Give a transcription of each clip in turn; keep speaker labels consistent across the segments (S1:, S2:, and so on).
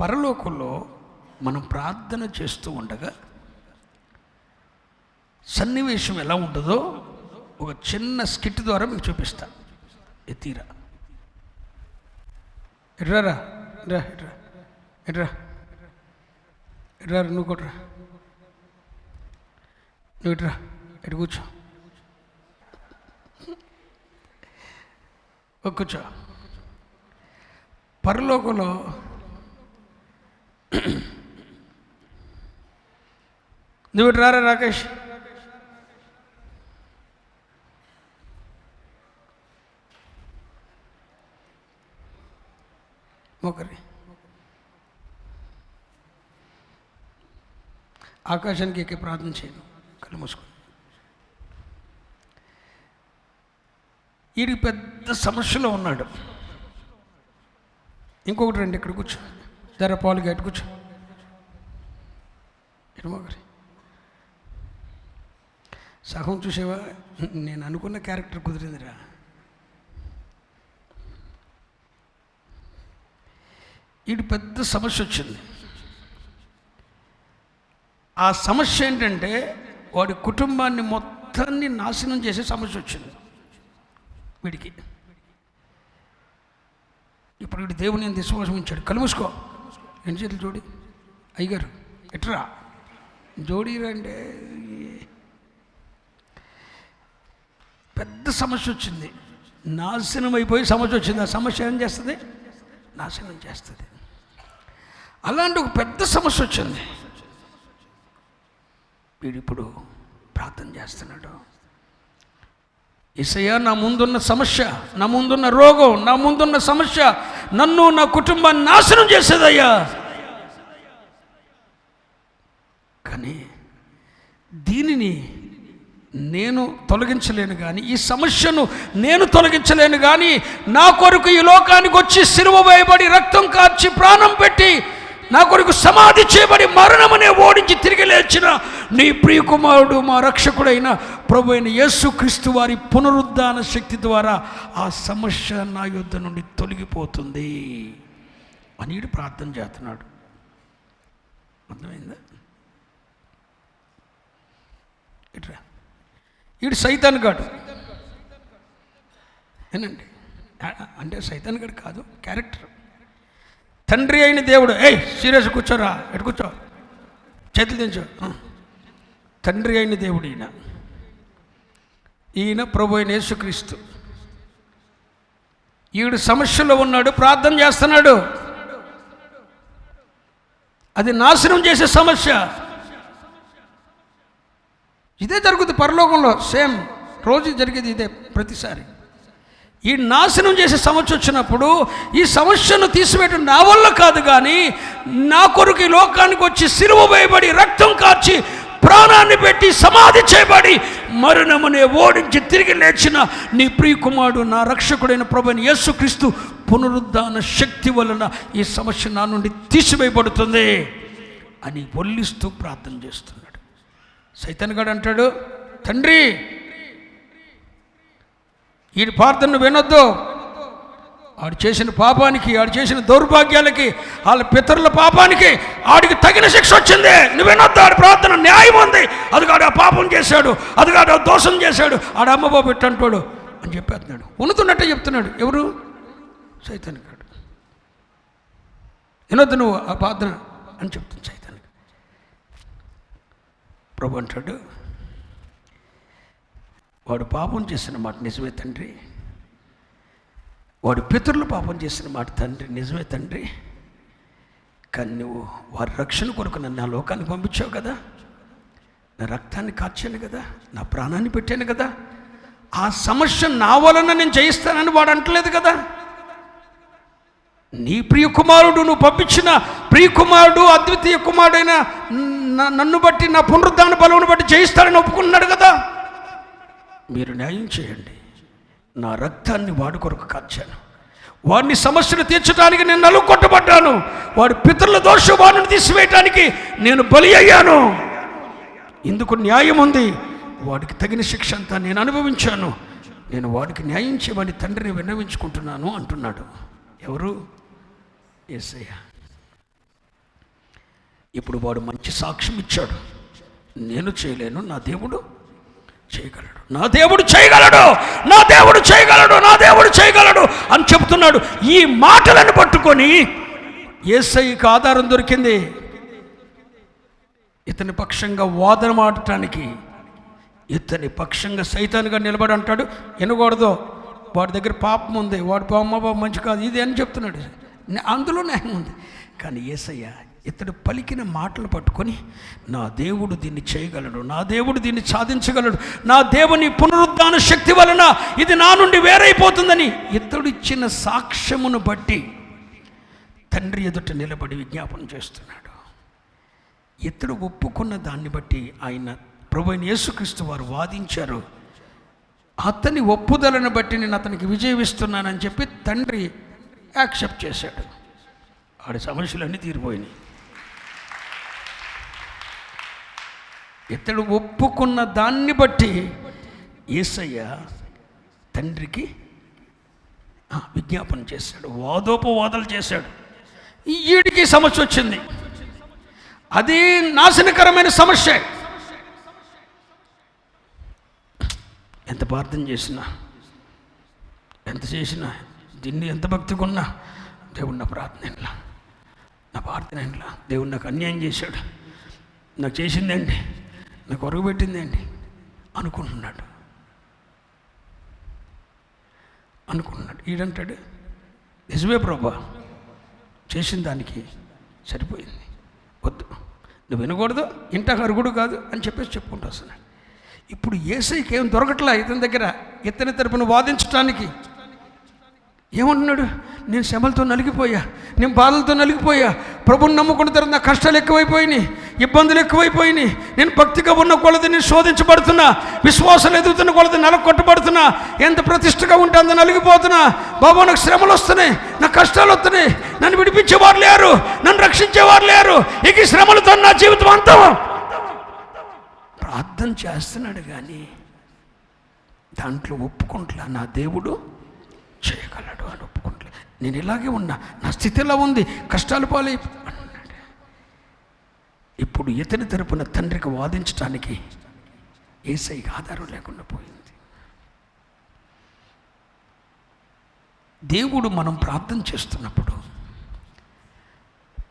S1: పరలోకంలో మనం ప్రార్థన చేస్తూ ఉండగా సన్నివేశం ఎలా ఉంటుందో ఒక చిన్న స్కిట్ ద్వారా మీకు చూపిస్తా. ఎత్తిరా. ఎట్రారా రా ఎట్రా ఎట్రా ఎట్రా నువ్వు కొట్రా. నువ్వు ఇట్రా ఎటు కూర్చో. ఓ కూర్చో. పరలోకంలో నువ్వు రారా రాకేష్? ఒకరి. ఆకాశానికి ఎక్కి ప్రార్థన చేయను కళ్ళు మూసుకొని వీడికి పెద్ద సమస్యలో ఉన్నాడు. ఇంకొకటి రండి ఇక్కడ కూర్చో ధర పాలు గట్టి కూర్చో సగం చూసేవా నేను అనుకున్న క్యారెక్టర్ కుదిరిందిరా వీడి పెద్ద సమస్య వచ్చింది ఆ సమస్య ఏంటంటే వాడి కుటుంబాన్ని మొత్తాన్ని నాశనం చేసే సమస్య వచ్చింది వీడికి ఇప్పుడు వీడి దేవుని ఎంత విశ్వాసం ఉంచాడు కళ్ళు మూసుకో చేతులు జోడి. అయ్యగారు ఎట్రా? జోడీరంటే పెద్ద సమస్య వచ్చింది. నాశనం అయిపోయి సమస్య వచ్చింది. ఆ సమస్య ఏం చేస్తుంది? నాశనం చేస్తుంది. అలాంటి ఒక పెద్ద సమస్య వచ్చింది. వీడిప్పుడు ప్రార్థన చేస్తున్నాడు. ఇసయ్య నా ముందున్న సమస్య నా ముందున్న రోగం నా ముందున్న సమస్య నన్ను నా కుటుంబాన్ని నాశనం చేసేదయ్యా. కానీ దీనిని నేను తొలగించలేను కానీ ఈ సమస్యను నేను తొలగించలేను కానీ నా కొరకు ఈ లోకానికి వచ్చి సిలువ వేయబడి రక్తం కార్చి ప్రాణం పెట్టి నా కొరకు సమాధి చేయబడి మరణమనే ఓడించి తిరిగి లేచిన నీ ప్రియకుమారుడు మా రక్షకుడైన ప్రభు అయిన యేసుక్రీస్తు వారి పునరుద్ధాన శక్తి ద్వారా ఆ సమస్య నా యుద్ధ నుండి తొలగిపోతుంది అని ఈడు ప్రార్థన చేస్తున్నాడు. అర్థమైందా? ఇట్రా. ఈడు సైతాన్ గాడు. ఏనండి అంటే సైతాన్ గడు కాదు క్యారెక్టర్. తండ్రి అయిన దేవుడు. ఏయ్ సీరియస్ కూర్చోరా ఎటు కూర్చో? చేతులు దించు. తండ్రి అయిన దేవుడు ఈయన. ఈయన ప్రభు అయిన యేసుక్రీస్తు. ఈవిడ సమస్యలో ఉన్నాడు ప్రార్థన చేస్తున్నాడు. అది నాశనం చేసే సమస్య. ఇదే జరుగుతుంది పరలోకంలో సేమ్ రోజు జరిగేది ఇదే ప్రతిసారి. ఈ నాశనం చేసే సమస్య వచ్చినప్పుడు ఈ సమస్యను తీసివేయడం నా వల్ల కాదు కానీ నా కొరకు ఈ లోకానికి వచ్చి సిలువ వేయబడి రక్తం కార్చి ప్రాణాన్ని పెట్టి సమాధి చేయబడి మరణమునే ఓడించి తిరిగి లేచిన నీ ప్రియకుమారుడు నా రక్షకుడైన ప్రభుని యేసుక్రీస్తు పునరుద్ధాన శక్తి వలన ఈ సమస్య నా నుండి తీసివేయబడుతుంది అని ఒల్లిస్తూ ప్రార్థన చేస్తున్నాడు. సైతన్గాడు అంటాడు తండ్రి ఈ ప్రార్థన వినొద్దు. ఆడు చేసిన పాపానికి ఆడు చేసిన దౌర్భాగ్యాలకి వాళ్ళ పితరుల పాపానికి ఆడికి తగిన శిక్ష వచ్చింది. నువ్వు వినొద్దు ఆడి ప్రార్థన న్యాయం ఉంది. అది కాడు ఆ పాపం చేశాడు అదిగాడు ఆ దోషం చేశాడు ఆడ అమ్మబాబు అంటాడు అని చెప్పేస్తున్నాడు. ఉన్నతున్నట్టే చెప్తున్నాడు. ఎవరు? సైతాన్ వినొద్దు నువ్వు ఆ ప్రార్థన అని చెప్తుంది చైతన్య ప్రభు అంటాడు వాడు పాపం చేసిన మాట నిజమే తండ్రి. వాడు పితరులు పాపం చేసిన మాట తండ్రి నిజమే తండ్రి. కానీ నువ్వు వారి రక్షణ కొరకు నన్ను నా లోకానికి పంపించావు కదా. నా రక్తాన్ని కార్చాను కదా. నా ప్రాణాన్ని పెట్టాను కదా. ఆ సమస్య నా వలన నేను జయిస్తానని వాడు అంటలేదు కదా. నీ ప్రియ కుమారుడు నువ్వు పంపించిన ప్రియ కుమారుడు అద్వితీయ కుమారుడైన నన్ను బట్టి నా పునరుద్ధాన బలమును బట్టి జయిస్తాడని ఒప్పుకున్నాడు కదా. మీరు న్యాయం చేయండి. నా రక్తాన్ని వాడి కొరకు కాల్చాను వాడిని సమస్యలు తీర్చడానికి నేను నలుగొట్టబడ్డాను వాడి పితరుల దోష వాడిని తీసివేయటానికి నేను బలి అయ్యాను. ఇందుకు న్యాయం ఉంది. వాడికి తగిన శిక్ష అంతా నేను అనుభవించాను. నేను వాడికి న్యాయం చేయమని తండ్రిని విన్నవించుకుంటున్నాను అంటున్నాడు. ఎవరు? ఏసయ్య. ఇప్పుడు వాడు మంచి సాక్ష్యం ఇచ్చాడు. నేను చేయలేను నా దేవుడు చేయగలడు. నా దేవుడు చేయగలడు. నా దేవుడు చేయగలడు. నా దేవుడు చేయగలడు అని చెబుతున్నాడు ఈ మాటలను పట్టుకొని ఏసైకి ఆధారం దొరికింది. ఇతని పక్షంగా వాదన మాడటానికి ఇతని పక్షంగా సైతానిగా నిలబడి అంటాడు. వినకూడదు. వాడి దగ్గర పాపం ఉంది. వాడి బామ్మ బాబు మంచి కాదు. ఇది అని చెప్తున్నాడు. అందులో న్యాయం ఉంది. కానీ ఏసయ్య ఇతడు పలికిన మాటలు పట్టుకొని నా దేవుడు దీన్ని చేయగలడు నా దేవుడు దీన్ని సాధించగలడు నా దేవుని పునరుద్ధాన శక్తి వలన ఇది నా నుండి వేరైపోతుందని ఇతడిచ్చిన సాక్ష్యమును బట్టి తండ్రి ఎదుట నిలబడి విజ్ఞాపనం చేస్తున్నాడు. ఇతడు ఒప్పుకున్న దాన్ని బట్టి ఆయన ప్రభు యేసుక్రీస్తు వారు వాదించారు. అతని ఒప్పుదలను బట్టి నేను అతనికి విజయమిస్తున్నానని చెప్పి తండ్రి యాక్సెప్ట్ చేశాడు. ఆడి సమస్యలన్నీ తీరిపోయినాయి. ఇతడు ఒప్పుకున్న దాన్ని బట్టి ఏసయ్య తండ్రికి విజ్ఞాపన చేశాడు వాదోపవాదాలు చేశాడు. ఈడికి సమస్య వచ్చింది. అది నాశనకరమైన సమస్య. ఎంత ప్రార్థన చేసినా ఎంత చేసినా దీన్ని ఎంత భక్తిగా ఉన్నా దేవుడు నా ప్రార్థన నా ప్రార్థన ఇంట్లో దేవుడు నాకు అన్యాయం చేశాడు. నాకు చేసిందేంటి నాకు ఒరుగు పెట్టిందేంటి అనుకుంటున్నాడు. అనుకుంటున్నాడు. ఈడంటాడు నిజమే ప్రభా చేసిన దానికి సరిపోయింది. వద్దు. నువ్వు వినకూడదు ఇంట అరుగుడు కాదు అని చెప్పేసి చెప్పుకుంటూ వస్తున్నాడు. ఇప్పుడు ఏసైకి ఏం దొరకట్లా ఇతని దగ్గర? ఇతని తరపున వాదించడానికి ఏమంటున్నాడు? నేను శ్రమలతో నలిగిపోయా నేను బాధలతో నలిగిపోయా. ప్రభుని నమ్ముకున్న తర్వాత నా కష్టాలు ఎక్కువైపోయినాయి ఇబ్బందులు ఎక్కువైపోయినాయి. నేను భక్తిగా ఉన్న కొలది నేను శోధించబడుతున్నా విశ్వాసాలు ఎదుగుతున్న కొలది నలగొట్టబడుతున్నా. ఎంత ప్రతిష్టగా ఉంటే అంత నలిగిపోతున్నా. బాబా నాకు శ్రమలు వస్తున్నాయి నా కష్టాలు వస్తున్నాయి. నన్ను విడిపించేవారు లేరు నన్ను రక్షించేవారు లేరు. ఇక శ్రమలతో నా జీవితం అంతా. ప్రార్థన చేస్తున్నాడు కానీ దాంట్లో ఒప్పుకుంటా నా దేవుడు? చేయగలడు అని ఒప్పుకుంటలే. నేను ఇలాగే ఉన్నా నా స్థితి ఎలా ఉంది? కష్టాలు పాలై అన్నాడు. ఇప్పుడు ఇతని తరపున తండ్రికి వాదించడానికి ఏసైకి ఆధారం లేకుండా పోయింది. దేవుడు మనం ప్రార్థన చేస్తున్నప్పుడు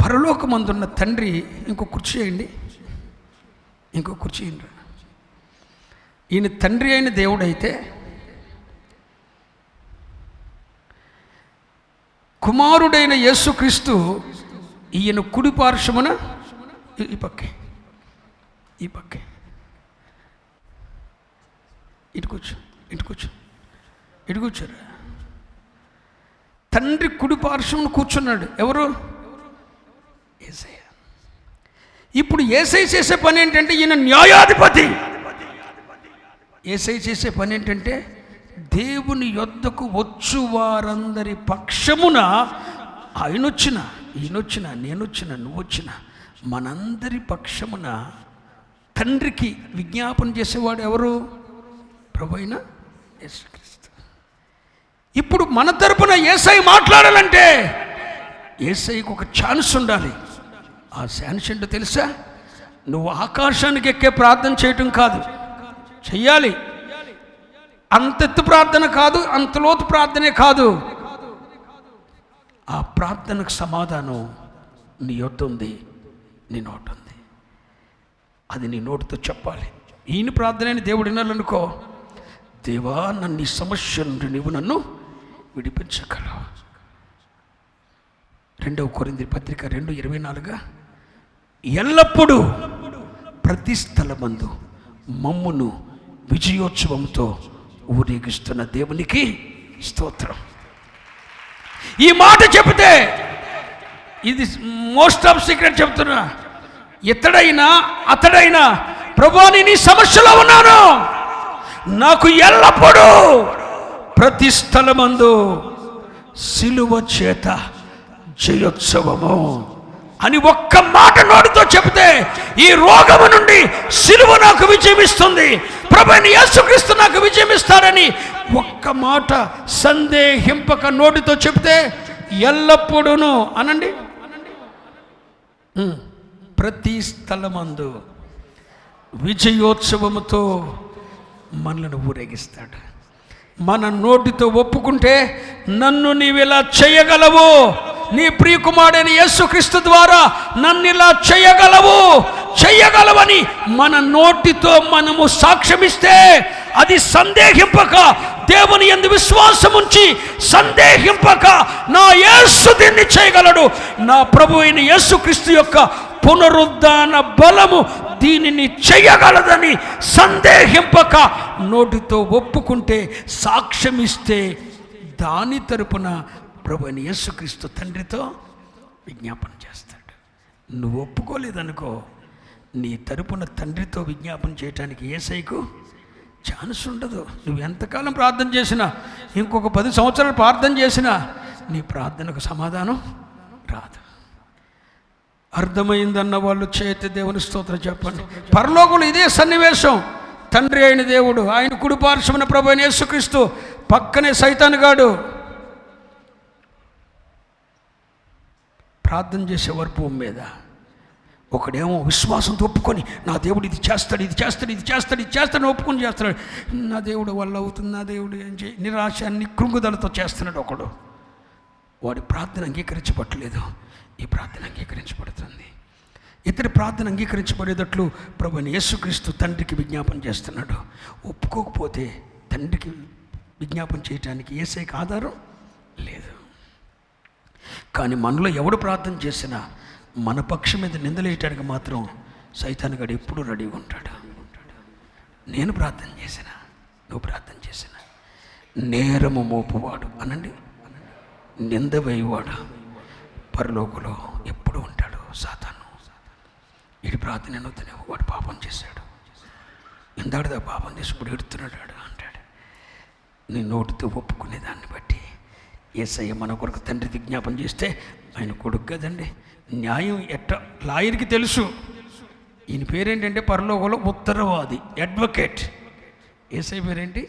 S1: పరలోకమందున్న తండ్రి ఇంకో కుర్చీ చేయండి ఇంకో కుర్చీ ఇయ్యండి. ఈయన తండ్రి అయిన దేవుడైతే కుమారుడైన యేసుక్రీస్తు ఈయన కుడి పార్శ్వమున ఈ- పక్కే. ఈ పక్కే. ఇటు కూర్చో ఇటు కూర్చో ఇటు కూర్చోరా. తండ్రి కుడి పార్శ్వమును కూర్చున్నాడు. ఎవరు? ఏసయ్య. ఇప్పుడు ఏసై చేసే పని ఏంటంటే ఈయన న్యాయాధిపతి. ఏసై చేసే పని ఏంటంటే దేవుని యొద్దకు వచ్చు వారందరి పక్షమున ఆయన వచ్చిన ఈయనొచ్చిన నేనొచ్చిన నువ్వొచ్చిన మనందరి పక్షమున తండ్రికి విజ్ఞాపన చేసేవాడు ఎవరు? ప్రభు అయిన యేసుక్రీస్తు. ఇప్పుడు మన తరపున ఏసై మాట్లాడాలంటే ఏసైకి ఒక ఛాన్స్ ఉండాలి. ఆ ఛాన్స్ ఏంటో తెలుసా? నువ్వు ఆకాశానికి ఎక్కే ప్రార్థన చేయటం కాదు. చెయ్యాలి. అంతెత్తు ప్రార్థన కాదు అంతలోతు ప్రార్థనే కాదు. ఆ ప్రార్థనకు సమాధానం నీ యొద్ద ఉంది నీ నోట ఉంది. అది నీ నోటితో చెప్పాలి. ఈయన ప్రార్థనని దేవుడు వినాలనుకో దేవా నన్ను ఈ సమస్య నుండి నువ్వు నన్ను విడిపించగలవు. రెండవ కొరింది పత్రిక రెండు ఇరవై నాలుగు. ఎల్లప్పుడూ ప్రతి స్థలమందు మమ్మును విజయోత్సవంతో ఊరేగిస్తున్న దేవునికి స్తోత్రం. ఈ మాట చెబితే ఇది మోస్ట్ ఆఫ్ సీక్రెట్ చెప్తున్నా ఇతడైనా అతడైనా ప్రభాని నీ సమస్యలో ఉన్నాను. నాకు ఎల్లప్పుడూ ప్రతి స్థలమందు సిలువ చేత జయోత్సవము. అని ఒక్క మాట నోటితో చెబితే ఈ రోగము నుండి సిలువ నాకు విజయమిస్తుంది. ప్రభుని యేసుక్రీస్తు నాకు విజయమిస్తాడని ఒక్క మాట సందేహింపక నోటితో చెబితే ఎల్లప్పుడూను అనండి. ప్రతి స్థలమందు విజయోత్సవముతో మనలను ఊరేగిస్తాడు. మన నోటితో ఒప్పుకుంటే నన్ను నీవిలా చేయగలవు. నీ ప్రియకుమారుడైన యేసుక్రీస్తు ద్వారా నన్ను ఇలా చేయగలవు చేయగలవని మన నోటితో మనము సాక్ష్యమిస్తే అది సందేహింపక దేవుని ఎందు విశ్వాసం ఉంచి సందేహింపక నా యేసు దీన్ని చేయగలడు. నా ప్రభు అయిన యేసుక్రీస్తు యొక్క పునరుద్ధాన బలము దీనిని చేయగలదని సందేహింపక నోటితో ఒప్పుకుంటే సాక్ష్యమిస్తే దాని తరపున ప్రభు అని యేసుక్రీస్తు తండ్రితో విజ్ఞాపన చేస్తాడు. నువ్వు ఒప్పుకోలేదనుకో నీ తరపున తండ్రితో విజ్ఞాపన చేయటానికి ఏసైకు ఛాన్స్ ఉండదు. నువ్వు ఎంతకాలం ప్రార్థన చేసినా ఇంకొక పది సంవత్సరాలు ప్రార్థన చేసినా నీ ప్రార్థనకు సమాధానం రాదు. అర్థమైందన్న వాళ్ళు చేతి దేవుని స్తోత్రం చెప్పండి. పరలోకులు ఇదే సన్నివేశం. తండ్రి అయిన దేవుడు ఆయన కుడిపార్శ్వమైన ప్రభు యేసుక్రీస్తు పక్కనే సైతానుగాడు ప్రార్థన చేసేవారు భూమి మీద ఒకడేమో విశ్వాసంతో ఒప్పుకొని నా దేవుడు ఇది చేస్తాడు ఇది చేస్తాడు ఇది చేస్తాడు ఇది చేస్తాడు ఒప్పుకొని చేస్తాడు నా దేవుడు వల్ల అవుతుంది నా దేవుడు ఏం చేయి నిరాశ కృంగుదలతో చేస్తున్నాడు ఒకడు. వాడి ప్రార్థన అంగీకరించబట్టలేదు. ఈ ప్రార్థన అంగీకరించబడుతుంది. ఇతరి ప్రార్థన అంగీకరించబడేటట్లు ప్రభుని యేసుక్రీస్తు తండ్రికి విజ్ఞాపన చేస్తున్నాడు. ఒప్పుకోకపోతే తండ్రికి విజ్ఞాపన చేయటానికి ఏసైకి ఆధారం లేదు. కానీ మనలో ఎవడు ప్రార్థన చేసినా మన పక్షం మీద నిందలేయటానికి మాత్రం సైతానుగాడు ఎప్పుడు రెడీగా ఉంటాడు. నేను ప్రార్థన చేసిన నువ్వు ప్రార్థన చేసిన. నేరము మోపువాడు అనండి. నింద వేయువాడు పరలోకులో ఎప్పుడు ఉంటాడు సాతాను. ఇటు ప్రార్థన ఎన్నొద్దునే వాడు పాపం చేశాడు. ఇందాడుదా పాపం చేసి ఇప్పుడు ఎడుతున్నాడు అంటాడు. నీ నోటితో ఒప్పుకునే దాన్ని బట్టి ఏసయ్య మన కొరకు తండ్రి విజ్ఞాపన చేస్తే ఆయన కొడుకు కదండి. న్యాయం ఎట్ట? లాయర్కి తెలుసు. ఈయన పేరేంటంటే పరలోకంలో ఉత్తరవాది అడ్వకేట్. ఏసై పేరేంటి?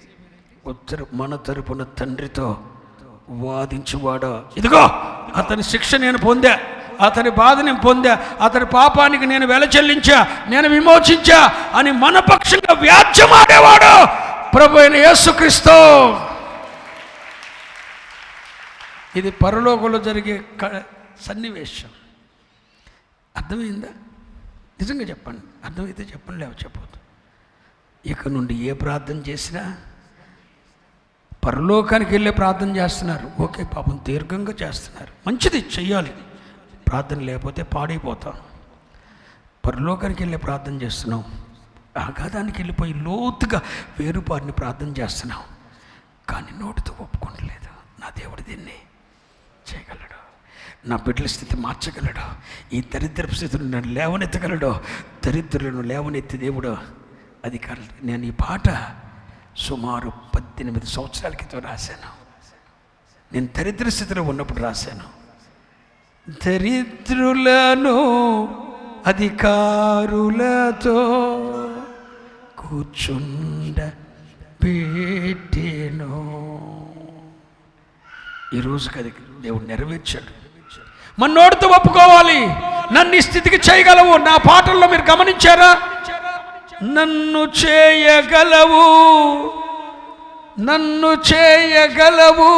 S1: ఉత్తర మన తరపున తండ్రితో వాదించువాడా. ఇదిగో అతని శిక్ష నేను పొందా అతని బాధ నేను పొందా అతని పాపానికి నేను వెల చెల్లించా నేను విమోచించా అని మనపక్షంగా వ్యాజ్యమాడేవాడు ప్రభు అయిన యేసుక్రీస్తు. ఇది పరలోకంలో జరిగే క- సన్నివేశం. అర్థమైందా? నిజంగా చెప్పండి. అర్థమైతే చెప్పండి లేవు చెప్పవద్దు ఇక నుండి ఏ ప్రార్థన చేసినా పరలోకానికి వెళ్ళే ప్రార్థన చేస్తున్నారు. ఓకే పాపం దీర్ఘంగా చేస్తున్నారు. మంచిది చెయ్యాలి. ప్రార్థన లేకపోతే పాడైపోతాం. పరలోకానికి వెళ్ళే ప్రార్థన చేస్తున్నాం. ఆఘాతానికి వెళ్ళిపోయి లోతుగా వేరుపారిని ప్రార్థన చేస్తున్నాం. కానీ నోటితో ఒప్పుకోవట్లేదు నా దేవుడు దీన్ని నా బిడ్డల స్థితి మార్చగలడు. ఈ దరిద్రపు స్థితిని నన్ను లేవనెత్తగలడు. దరిద్రులను లేవనెత్తి దేవుడు అధికారులు. నేను ఈ పాట సుమారు పద్దెనిమిది సంవత్సరాల క్రితం రాశాను. నేను దరిద్ర స్థితిలో ఉన్నప్పుడు రాశాను. దరిద్రులను అధికారులతో కూర్చుండ పెట్టేను. ఈ రోజుకి అది దేవుడు నెరవేర్చాడు. మన నోటితో ఒప్పుకోవాలి. నన్ను ఈ స్థితికి చేయగలవు. నా పాటల్లో మీరు గమనించారా? నన్ను చేయగలవు. నన్ను చేయగలవు.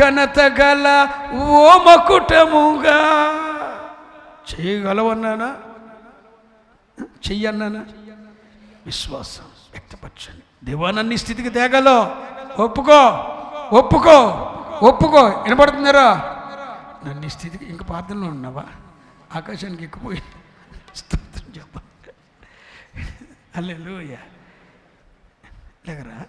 S1: ఘనత గల ఓమకుటముగా చేయగలవన్నానా? చెయ్యన్నానా? విశ్వాసం వ్యక్తపరచండి. దేవా నన్ను స్థితికి తేగలో ఒప్పుకో. ఒప్పుకో. ఒప్పుకో. వినపడుతున్నారా నన్ను ఈ స్థితికి ఇంక ప్రార్థనలో ఉన్నావా? ఆకాశానికి ఎక్కిపోయి స్తోత్రం చెప్ప. అయ్యా లేకరా?